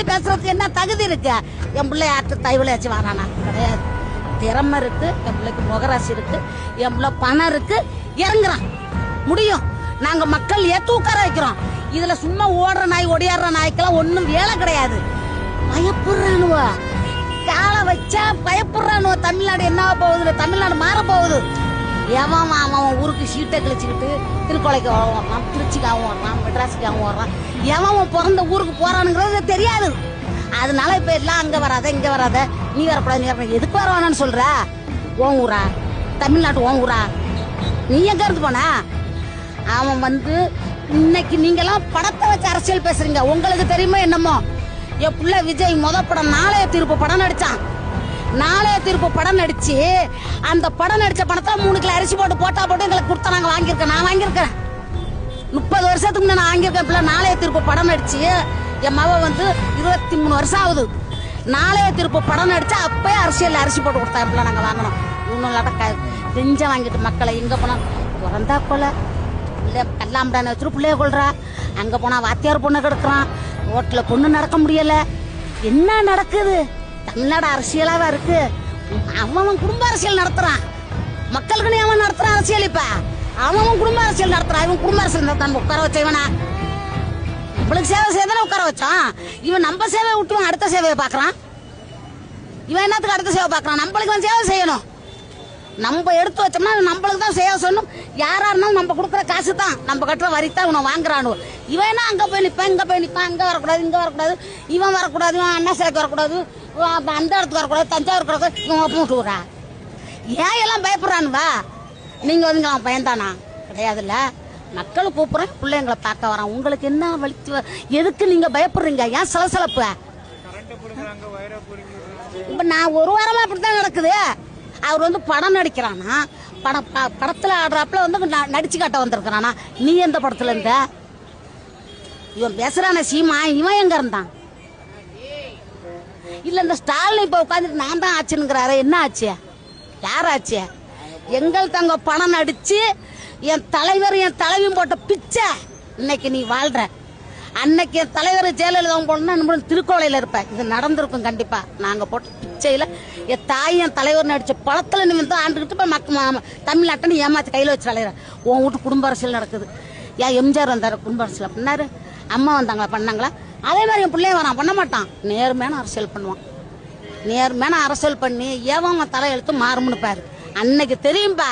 இப்படி பேசுறதுக்கு என்ன தகுதி இருக்கு? என் பிள்ளை யார்கிட்ட தைவளையாச்சும் வரானா? கிடையாது. திறமை இருக்கு என் பிள்ளைக்கு முகராசி இருக்கு என் பிள்ளை பணம் இருக்கு. இறங்குறான். முடியும். நாங்க மக்கள் ஏத்து உட்கார வைக்கிறோம். இதுல சும்மா ஓடுற நாய் ஒடியாடுற நாய்க்கெல்லாம் ஒன்றும் வேலை கிடையாது. பயப்படுறானுவ. காலை வச்சா பயப்படுறானுவ. தமிழ்நாடு என்ன போகுது? தமிழ்நாடு மாற போகுது. எவன் அவன் அவன் ஊருக்கு சீட்டை கிழிச்சுக்கிட்டு திருக்கொலைக்கு ஓடுறான் திருச்சிக்காகவும் அவன் ஓடுறான் மெட்ராஸுக்கு அவன் ஓடுறான். எவன் அவன் பிறந்த ஊருக்கு போறானுங்கிறது தெரியாது. அதனால இப்ப எல்லாம் அங்க வராத இங்க வராத. நீ வரக்கூடாது நீ வரக்கூடாது எதுக்கு வரவானு சொல்ற? ஓன் ஊரா? தமிழ்நாட்டு ஓன் ஊரா? நீ எங்க இருந்து போன? அவன் வந்து இன்னைக்கு நீங்கெல்லாம் படத்தை வச்சு அரசியல் பேசுறீங்க. உங்களுக்கு தெரியுமா என்னமோ? என் பிள்ளை விஜய் மொத படம் நாளைய தீர்ப்பு படம் நடிச்சான். நாளைய திருப்பு படம் நடிச்சு அந்த படம் நடிச்ச பணத்தை மூணு கிலோ அரிசி போட்டு போட்டா போட்டு எங்களுக்கு கொடுத்தா நாங்கள் வாங்கியிருக்கேன் நான் வாங்கியிருக்கேன். முப்பது வருஷத்துக்கு முன்ன நான் வாங்கியிருக்கேன் பிள்ளை. நாளைய திருப்பு படம் நடிச்சு என் மக வந்து இருபத்தி மூணு வருஷம் ஆகுது. நாளைய திருப்பு படம் நடிச்சு அப்பயே அரசியல் அரிசி போட்டு கொடுத்தா பிள்ளை நாங்கள் வாங்கணும். இன்னும் நடக்காது நெஞ்ச வாங்கிட்டு மக்களை எங்கே போனால் பிறந்தா கொலை. பிள்ளை கல்லாம்படான வச்சுட்டு பிள்ளைய கொள்றா அங்கே போனால் வாத்தியார் பொண்ணை கிடக்குறான். ஓட்டில் பொண்ணு நடக்க முடியல. என்ன நடக்குது? தமிழ்நாடு அரசியலாவா இருக்கு? அவன் குடும்ப அரசியல் நடத்துறான். மக்களுக்கு அவன் நடத்துறான் அரசியல் இப்ப. அவன் குடும்ப அரசியல் நடத்துறான். இவன் குடும்ப அரசியல் நடத்தான் உட்கார வச்ச இவனா. நம்மளுக்கு சேவை செய்ய உட்கார வச்சான். இவன் நம்ம சேவையை விட்டுவன் அடுத்த சேவையை பாக்குறான் இவன் என்னத்துக்கு அடுத்த சேவை பாக்குறான் நம்மளுக்கு வந்து சேவை செய்யணும். நம்ம எடுத்து வச்சோம்னா நம்மளுக்கு தான் சேவை செய்யணும். யாரா இருந்தாலும் நம்ம கொடுக்குற காசு தான் நம்ம கட்டுற வரி தான் இவனை வாங்குறானு. இவன் என்ன அங்க போய் நிப்பான் இங்க போய் நிப்பான் அங்க வரக்கூடாது இங்க வரக்கூடாது. இவன் வரக்கூடாது இவன் அண்ணா சிலைக்கு வரக்கூடாது. அந்த இடத்துக்கு வரக்கூடாது தஞ்சாவூர் வரக்கூடாது இவன் ஒப்பு ஏன் எல்லாம் பயப்படுறானுவா? நீங்க வந்து அவன் பயந்தானா? கிடையாதுல்ல. மக்கள் கூப்பிடுறேன் பிள்ளைங்களை பார்க்க வரான். உங்களுக்கு என்ன வலிச்சு? எதுக்கு நீங்க பயப்படுறீங்க? ஏன் சலசலப்பு? இப்ப நான் ஒரு வாரமா அப்படித்தான் நடக்குது. அவர் வந்து படம் நடிக்கிறானா? படம் ப- படத்துல ஆடுறாப்புல வந்து ந- நடிச்சு காட்ட வந்திருக்கிறானா? நீ எந்த படத்துல இருந்த? இவன் பேசுறான சீமா இவன் எங்க இருந்தான்? இல்ல இந்த ஸ்டாலின் இப்ப உட்காந்துட்டு நான் தான் ஆச்சுங்கிறாரு என்ன ஆச்சு? யார் ஆச்சு? எங்கள் தங்க பணம் நடிச்சு என் தலைவர் என் தலைவியும் போட்ட பிச்சை. இன்னைக்கு நீ வாழ்ற. அன்னைக்கு என் தலைவர் ஜெயலலிதா போனா நம்ம திருக்கோளையில இருப்பேன். இது நடந்திருக்கும் கண்டிப்பா. நாங்க போட்ட பிச்சையில என் தாய் என் தலைவர் நடிச்ச பழத்துல நீ வந்து ஆண்டுகிட்டு இப்ப மக்க மா- தமிழ்நாட்டை நீ ஏமாத்தி கையில வச்சு அலையிற. உன் வீட்டு குடும்ப அரசியல் நடக்குது. ஏன் எம்ஜிஆர் வந்தார் குடும்ப அரசியல் அப்படின்னாரு. அம்மா வந்தாங்களா பண்ணாங்களா? அதே மாதிரி என் பிள்ளைய வரான் பண்ண மாட்டான். நேர்மையான அரசியல் பண்ணுவான். நேர்மையான அரசியல் பண்ணி ஏவன் தலையெழுத்து மாறும்னு பாரு. அன்னைக்கு தெரியும்பா